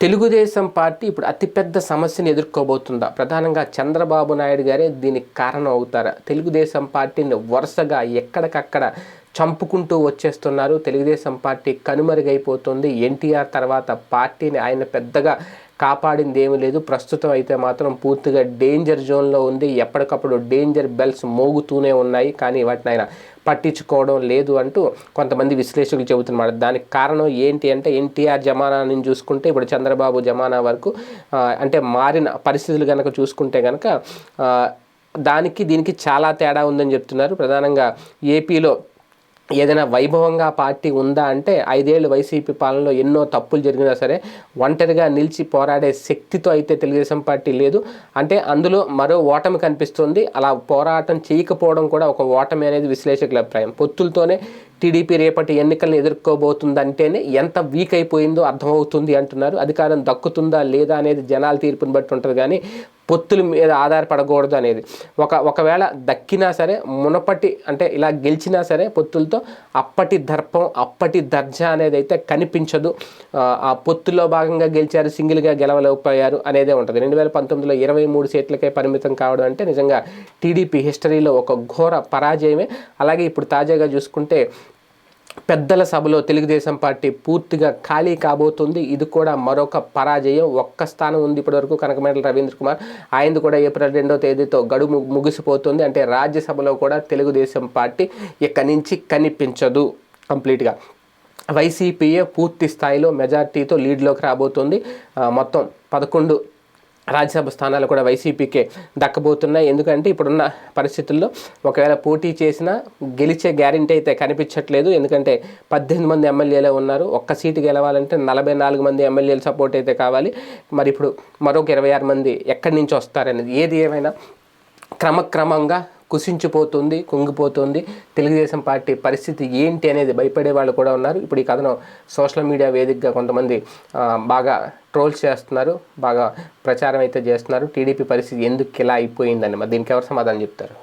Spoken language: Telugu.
తెలుగుదేశం పార్టీ ఇప్పుడు అతిపెద్ద సమస్యను ఎదుర్కోబోతుందా? ప్రధానంగా చంద్రబాబు నాయుడు గారే దీనికి కారణం అవుతారా? తెలుగుదేశం పార్టీని వరుసగా ఎక్కడికక్కడ చంపుకుంటూ వచ్చేస్తున్నారు. తెలుగుదేశం పార్టీ కనుమరుగైపోతుంది. ఎన్టీఆర్ తర్వాత పార్టీని ఆయన పెద్దగా కాపాడింది ఏమీ లేదు. ప్రస్తుతం అయితే మాత్రం పూర్తిగా డేంజర్ జోన్లో ఉంది. ఎప్పటికప్పుడు డేంజర్ బెల్స్ మోగుతూనే ఉన్నాయి. కానీ వాటిని ఆయన పట్టించుకోవడం లేదు అంటూ కొంతమంది విశ్లేషకులు చెబుతున్నమాట దానికి కారణం ఏంటి అంటే ఎన్టీఆర్ జమానాని చూసుకుంటే ఇప్పుడు చంద్రబాబు జమానా వరకు అంటే మారిన పరిస్థితులు కనుక చూసుకుంటే కనుక దానికి దీనికి చాలా తేడా ఉందని చెప్తున్నారు. ప్రధానంగా ఏపీలో ఏదైనా వైభవంగా పార్టీ ఉందా అంటే ఐదేళ్ళు వైసీపీ పాలనలో ఎన్నో తప్పులు జరిగినా సరే ఒంటరిగా నిలిచి పోరాడే శక్తితో అయితే తెలుగుదేశం పార్టీ లేదు. అంటే అందులో మరో ఓటమి కనిపిస్తుంది. అలా పోరాటం చేయకపోవడం కూడా ఒక ఓటమి అనేది విశ్లేషకుల అభిప్రాయం. పొత్తులతోనే టీడీపీ రేపటి ఎన్నికలను ఎదుర్కోబోతుందంటేనే ఎంత వీక్ అయిపోయిందో అర్థమవుతుంది అంటున్నారు. అధికారం దక్కుతుందా లేదా అనేది జనాల తీర్పుని బట్టి ఉంటుంది కానీ పొత్తుల మీద ఆధారపడకూడదు అనేది. ఒక ఒకవేళ దక్కినా సరే మునపటి అంటే ఇలా గెలిచినా సరే పొత్తులతో అప్పటి దర్పం అప్పటి దర్జా అనేది అయితే కనిపించదు. ఆ, ఆ పొత్తులో భాగంగా గెలిచారు సింగిల్గా గెలవలేకపోయారు అనేదే ఉంటుంది. రెండు వేల పంతొమ్మిదిలో ఇరవై మూడు సీట్లకే పరిమితం కావడం అంటే నిజంగా టీడీపీ హిస్టరీలో ఒక ఘోర పరాజయమే. అలాగే ఇప్పుడు తాజాగా చూసుకుంటే పెద్దల సభలో తెలుగుదేశం పార్టీ పూర్తిగా ఖాళీ కాబోతుంది. ఇది కూడా మరొక పరాజయం. ఒక్క స్థానం ఉంది ఇప్పటివరకు కనకమేడల రవీంద్ర కుమార్. ఆయనది కూడా ఏప్రిల్ రెండో తేదీతో గడువు ముగిసిపోతుంది. అంటే రాజ్యసభలో కూడా తెలుగుదేశం పార్టీ ఇక్కడి నుంచి కనిపించదు కంప్లీట్గా. వైసీపీఏ పూర్తి స్థాయిలో మెజార్టీతో లీడ్లోకి రాబోతుంది. మొత్తం పదకొండు రాజ్యసభ స్థానాలు కూడా వైసీపీకే దక్కబోతున్నాయి. ఎందుకంటే ఇప్పుడున్న పరిస్థితుల్లో ఒకవేళ పోటీ చేసినా గెలిచే గ్యారంటీ అయితే కనిపించట్లేదు. ఎందుకంటే పద్దెనిమిది మంది ఎమ్మెల్యేలే ఉన్నారు. ఒక్క సీటు గెలవాలంటే నలభై నాలుగు మంది ఎమ్మెల్యేలు సపోర్ట్ అయితే కావాలి. మరి ఇప్పుడు మరొక ఇరవై ఆరు మంది ఎక్కడి నుంచి వస్తారనేది? ఏది ఏమైనా క్రమక్రమంగా కుసించిపోతుంది కుంగిపోతుంది. తెలుగుదేశం పార్టీ పరిస్థితి ఏంటి అనేది భయపడే వాళ్ళు కూడా ఉన్నారు. ఇప్పుడు ఈ కథను సోషల్ మీడియా వేదికగా కొంతమంది బాగా ట్రోల్స్ చేస్తున్నారు బాగా ప్రచారం అయితే చేస్తున్నారు. టీడీపీ పరిస్థితి ఎందుకు ఇలా అయిపోయిందని. మరి దీనికి ఎవరు సమాధానం చెప్తారు?